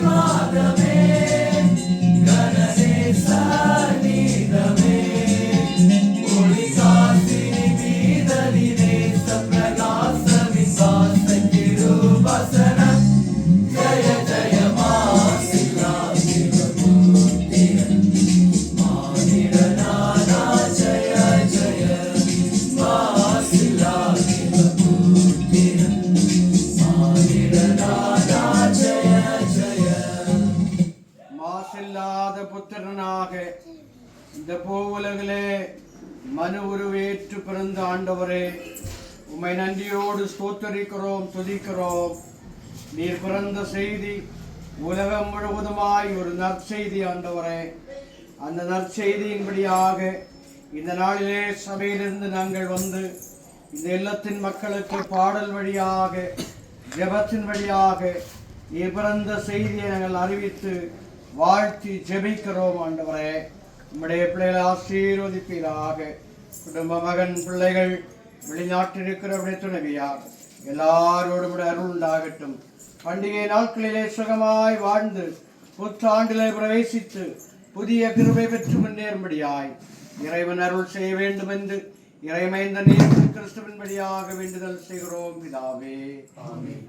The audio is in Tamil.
God, the போ உலகிலே மனு உருவேற்று பிறந்த ஆண்டவரே உம்மை நன்றியோடு ஸ்தோத்தரிக்கிறோம் துதிக்கிறோம். நீர் பிறந்த செய்தி உலகம் முழுவதுமாய் ஒரு நற்செய்தி ஆண்டவரே. அந்த நற்செய்தியின்படியாக இந்த நாளிலே சபையிலிருந்து நாங்கள் வந்து இந்த இல்லத்தின் மக்களுக்கு பாடல் வழியாக ஜெபத்தின் வழியாக நீர் பிறந்த செய்தியை நாங்கள் அறிவித்து வாழ்த்தி ஜெபிக்கிறோம் ஆண்டவரே. நம்முடைய பிள்ளைகளை ஆசீர்வதிப்பீராக. குடும்ப மகன் பிள்ளைகள் வெளிநாட்டில் இருக்கிறவருடைய துணைவியார் எல்லாரோடும் கூட அருள் உண்டாகட்டும். பண்டிகை நாட்களிலே சுகமாய் வாழ்ந்து புத்தாண்டிலே பிரவேசித்து புதிய கிருபை பெற்று முன்னேறும்படியாய் இறைவன் அருள் செய்ய வேண்டும் என்று இறைமைந்த நீர் கிறிஸ்துவின்படியாக வேண்டுதல் செய்கிறோம் பிதாவே. ஆமென்.